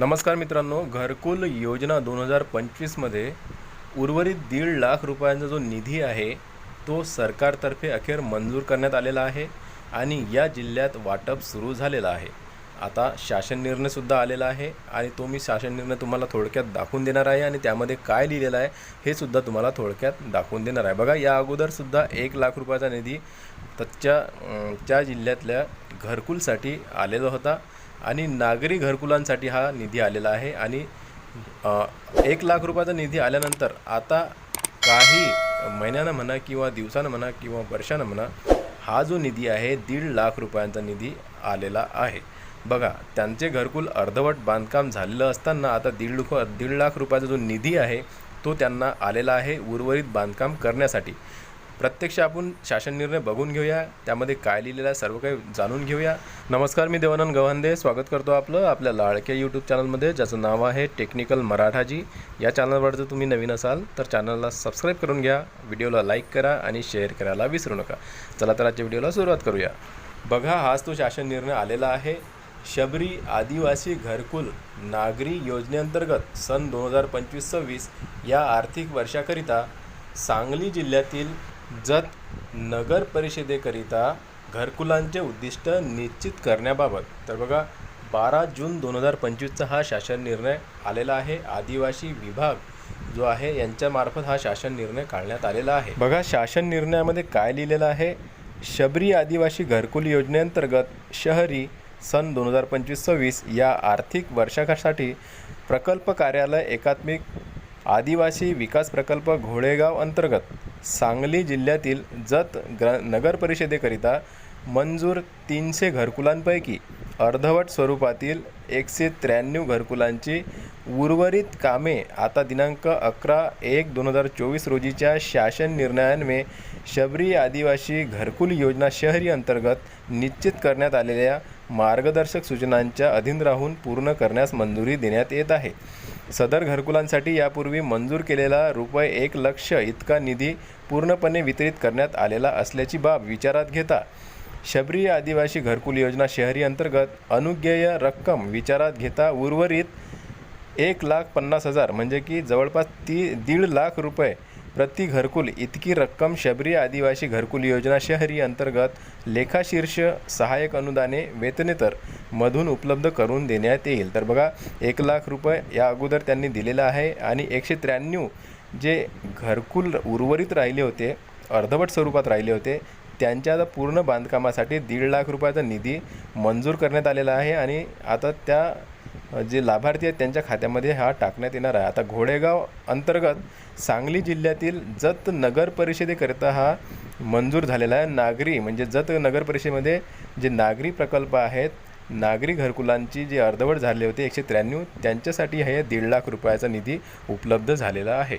नमस्कार मित्रांनो घरकुल योजना दोन हजार पंचवीसमध्ये उर्वरित दीड लाख रुपयांचा जो निधी आहे तो सरकारतर्फे अखेर मंजूर करण्यात आलेला आहे आणि या जिल्ह्यात वाटप सुरू झालेलं आहे. आता शासन निर्णयसुद्धा आलेला आहे आणि तो मी शासन निर्णय तुम्हाला थोडक्यात दाखवून देणार आहे आणि त्यामध्ये काय लिहिलेलं आहे हे सुद्धा तुम्हाला थोडक्यात दाखवून देणार आहे. बघा या अगोदरसुद्धा एक लाख रुपयाचा निधी तच्या त्या जिल्ह्यातल्या घरकुलसाठी आलेला होता. आणि नागरी घरकुलांसाठी हा निधी आलेला आहे आणि एक लाख रुपयाचा निधी आल्यानंतर आता काही महिन्यानं म्हणा किंवा दिवसानं म्हणा किंवा वर्षानं म्हणा हा जो निधी आहे दीड लाख रुपयांचा निधी आलेला आहे. बघा त्यांचे घरकुल अर्धवट बांधकाम झालेलं असताना आता दीड लुख दीड लाख रुपयाचा जो निधी आहे तो त्यांना आलेला आहे उर्वरित बांधकाम करण्यासाठी. प्रत्यक्ष आपण शासन निर्णय बघून घेऊया. त्यामध्ये काय लिहिलेलं आहे सर्व काही जाणून घेऊया. नमस्कार मी देवानंद गव्हांदे. स्वागत करतो आपलं आपल्या लाडक्या यूट्यूब चॅनलमध्ये ज्याचं नाव आहे टेक्निकल मराठाजी. या चॅनलवर जर तुम्ही नवीन असाल तर चॅनलला सबस्क्राईब करून घ्या. व्हिडिओला लाईक करा आणि शेअर करायला विसरू नका. चला तर आजच्या व्हिडिओला सुरुवात करूया. बघा हाच तो शासन निर्णय आलेला आहे. शबरी आदिवासी घरकुल नागरी योजनेअंतर्गत सन दोन हजार पंचवीस सव्वीस या आर्थिक वर्षाकरिता सांगली जिल्ह्यातील जत नगर परिषदेकरिता घरकुलांचे उद्दिष्ट निश्चित करण्याबाबत. तर बघा बारा जून दोन हजार पंचवीसचा हा शासन निर्णय आलेला आहे. आदिवासी विभाग जो आहे यांच्यामार्फत हा शासन निर्णय काढण्यात आलेला आहे. बघा शासन निर्णयामध्ये काय लिहिलेलं आहे? शबरी आदिवासी घरकुल योजनेअंतर्गत शहरी सन दोन हजार पंचवीस सव्वीस या आर्थिक वर्षासाठी प्रकल्प कार्यालय एकात्मिक आदिवासी विकास प्रकल्प घोडेगाव अंतर्गत सांगली जिल्ह्यातील जत ग्र नगरपरिषदेकरिता मंजूर तीनशे घरकुलांपैकी अर्धवट स्वरूपातील एकशे त्र्याण्णव घरकुलांची उर्वरित कामे आता दिनांक अकरा एक दोन हजार चोवीस रोजीच्या शासन निर्णयान्वे शबरी आदिवासी घरकुल योजना शहरी अंतर्गत निश्चित करण्यात आलेल्या मार्गदर्शक सूचनांच्या अधीन राहून पूर्ण करण्यास मंजुरी देण्यात येत आहे. सदर घरकुलांसाठी यापूर्वी मंजूर केलेला रुपये एक लक्ष इतका निधी पूर्णपणे वितरित करण्यात आलेला असल्याची बाब विचारात घेता शबरी आदिवासी घरकुल योजना शहरी अंतर्गत अनुज्ञेय रक्कम विचारात घेता उर्वरित एक लाख पन्नास हजार म्हणजे की जवळपास ती दीड लाख रुपये प्रति घरकुल इतकी रक्कम शबरी आदिवासी घरकुल योजना शहरी अंतर्गत लेखाशीर्ष सहाय्यक अनुदाने वेतनेतर मधून उपलब्ध करून देण्यात येईल. तर बघा एक लाख रुपये या अगोदर त्यांनी दिलेला आहे आणि एकशे त्र्याण्णव जे घरकुल उर्वरित राहिले होते अर्धवट स्वरूपात राहिले होते त्यांच्या आता पूर्ण बांधकामासाठी दीड लाख रुपयाचा निधी मंजूर करण्यात आलेला आहे आणि आता त्या जे लाभार्थी आहेत त्यांच्या खात्यामध्ये हा टाकण्यात येणार आहे. आता घोडेगाव अंतर्गत सांगली जिल्ह्यातील जत नगर परिषदेकरिता हा मंजूर झालेला आहे. नागरी म्हणजे जत नगर परिषदेमध्ये जे नागरी प्रकल्प आहेत नागरी घरकुलांची जे अर्धवट झाले होते एकशे त्र्याण्णव त्यांच्यासाठी हे दीड लाख रुपयाचा निधी उपलब्ध झालेला आहे.